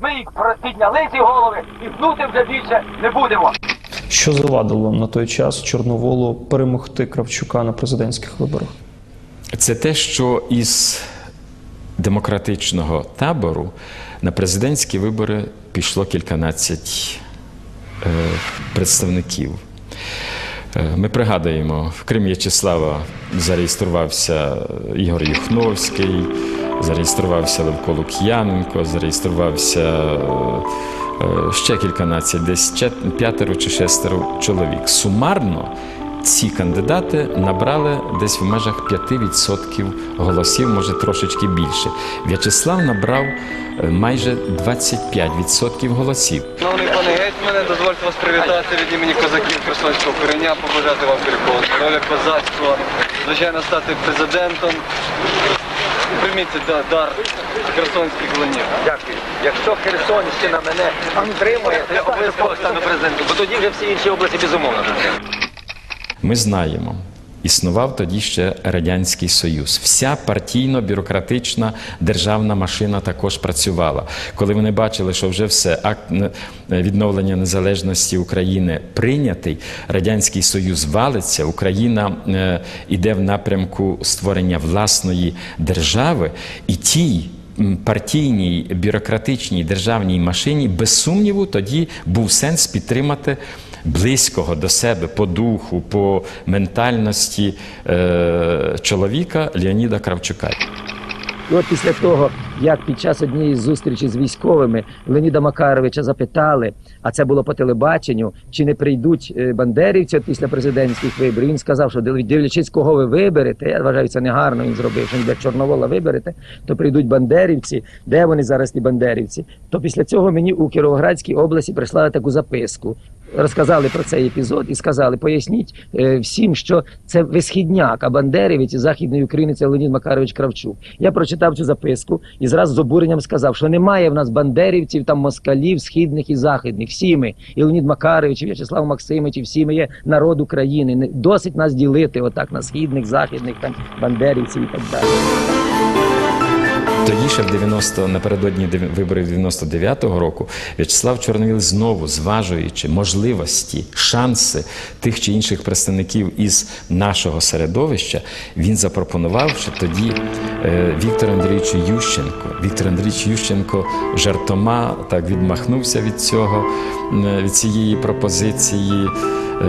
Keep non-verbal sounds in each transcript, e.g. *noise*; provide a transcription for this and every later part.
Ми їх підняли ці голови і гнути вже більше не будемо. Що завадило на той час Чорноволу перемогти Кравчука на президентських виборах? Це те, що із демократичного табору на президентські вибори пішло кільканадцять е, представників. Е, Ми пригадуємо, в Крим В'ячеслава зареєструвався Ігор Юхновський, зареєструвався Левко Лук'яненко, зареєструвався е, е, ще кільканадцять, десь п'ятеро чи шестеро чоловік. Сумарно ці кандидати набрали десь в межах 5% голосів, може трошечки більше. В'ячеслав набрав е, майже 25% голосів. Шановний пане гетьмане, дозвольте вас привітати від імені козаків Херсонського кореня, побажати вам кріпкого здоров'я, козацтва, звичайно, стати президентом. І Прийміть да- дар херсонських ланів. Дякую. Якщо Херсонщина мене підтримує, то я обов'язково стану президентом, бо тоді вже всі інші області безумовно. Ми знаємо. Існував тоді ще Радянський Союз. Вся партійно-бюрократична державна машина також працювала. Коли вони бачили, що вже все акт відновлення незалежності України прийнятий, Радянський Союз валиться, Україна е, іде в напрямку створення власної держави, і тій партійній бюрократичній державній машині, без сумніву, тоді був сенс підтримати близького до себе по духу, по ментальності е, чоловіка Леоніда Кравчука. І от після того, як під час однієї з зустрічей з військовими Леоніда Макаровича запитали, а це було по телебаченню, чи не прийдуть е, бандерівці після президентських виборів. Він сказав, що дивлячись, кого ви виберете, я вважаю, це негарно він зробив, що як Чорновола виберете, то прийдуть бандерівці. Де вони зараз ті бандерівці? То після цього мені у Кіровоградській області прислали таку записку. Розказали про цей епізод і сказали: поясніть е, всім, що це висхідняк, а бандерівець західної України це Леонід Макарович Кравчук. Я прочитав цю записку і зразу з обуренням сказав, що немає в нас бандерівців, там москалів, східних і західних. Всі ми, і Леонід Макарович, і В'ячеслав Максимович, і всі ми є народ України. Досить нас ділити отак на східних, західних, там бандерівців і так далі. Тоді ще в 90, напередодні виборів 99-го року В'ячеслав Чорновіл знову зважуючи можливості, шанси тих чи інших представників із нашого середовища, він запропонував ще тоді е, Віктору Андрійовичу Ющенко. Віктор Андрійович Ющенко жартома так відмахнувся від цього, від цієї пропозиції.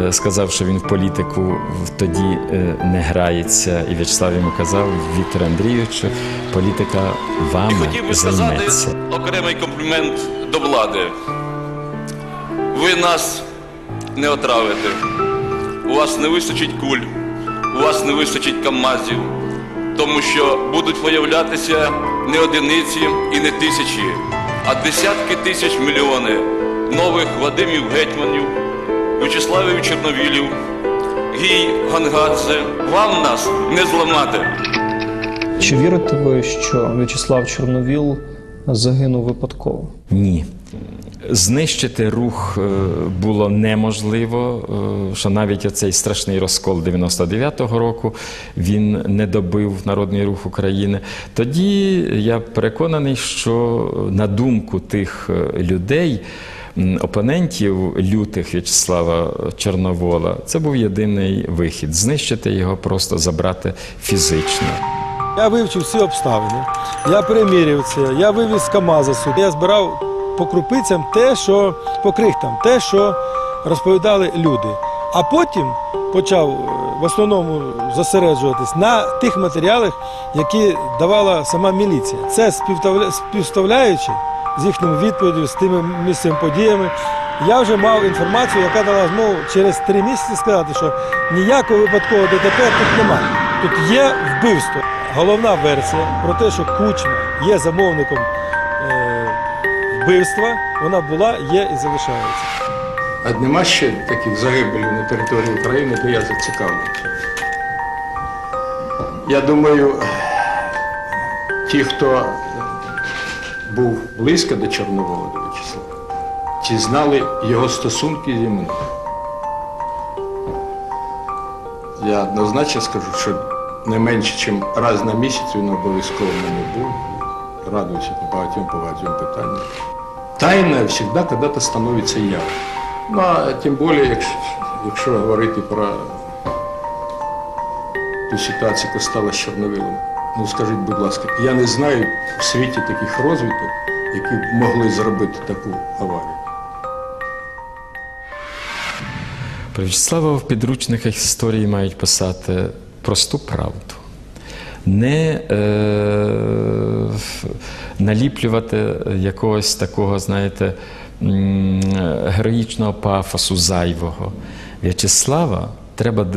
Е, Сказав, що він в політику в- тоді е, не грається, і В'ячеслав йому казав Віктор Андрійовичу, політика І вами хотів би сказати окремий комплімент до влади. Ви нас не отравите. У вас не вистачить куль, у вас не вистачить камазів, тому що будуть виявлятися не одиниці і не тисячі, а десятки тисяч мільйони нових Вадимів Гетьманів, В'ячеславів Чорновілів, Гій Гангадзе. Вам нас не зламати. Чи вірите ви, що В'ячеслав Чорновіл загинув випадково? Ні. Знищити рух е, було неможливо, е, що навіть оцей страшний розкол 99-го року він не добив народний рух України. Тоді я переконаний, що на думку тих е, людей, опонентів лютих В'ячеслава Чорновола, це був єдиний вихід знищити його, просто забрати фізично. Я вивчив всі обставини, я переміряв це, я вивіз КАМАЗа сюди. Я збирав по крупицям те, що по крихтам, те, що розповідали люди. А потім почав е, в основному зосереджуватись на тих матеріалах, які давала сама міліція. Це співставля- співставляючи з їхніми відповідями, з тими місцевими подіями. Я вже мав інформацію, яка дала змогу через три місяці сказати, що ніякого випадкового ДТП тут немає. Тут є вбивство. Головна версія про те, що Кучма є замовником е, вбивства, вона була, є і залишається. А нема ще таких загибелів на території України, то я зацікавлений. Я думаю, ті, хто був близько до Чорновола до В'ячеслава, ті знали його стосунки зі мною. Я однозначно скажу, що не менше, ніж раз на місяць він обов'язково мене був. Радуюся по багатьом багатьом питанням. тайное всегда когда-то становится явным. Ну, а тем более, якщо, якщо говорити про ту ситуацію, яка стала з Чорновилом. Ну скажіть, будь ласка, я не знаю в світі таких розвиток, які б могли зробити таку аварію. Про В'ячеслава в підручниках історії мають писати просту правду. Не е, наліплювати якогось такого, знаєте, героїчного пафосу зайвого. В'ячеслава треба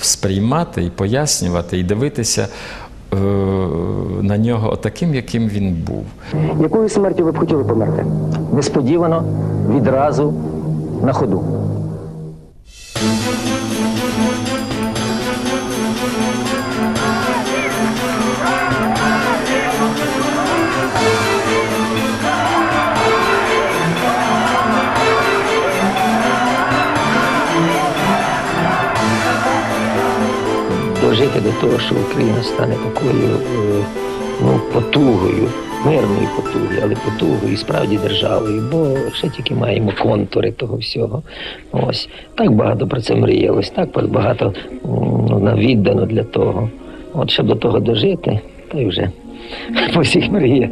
сприймати і пояснювати, і дивитися на нього таким, яким він був. Якою смертю ви б хотіли померти? Несподівано, відразу, на ходу. Дожити до того, що Україна стане такою е, ну, потугою, мирною потугою, але потугою і справді державою, бо ще тільки маємо контури того всього. Ось так багато про це мріялось, так багато ну, віддано для того. От щоб до того дожити, та й вже *laughs* по всіх мріях.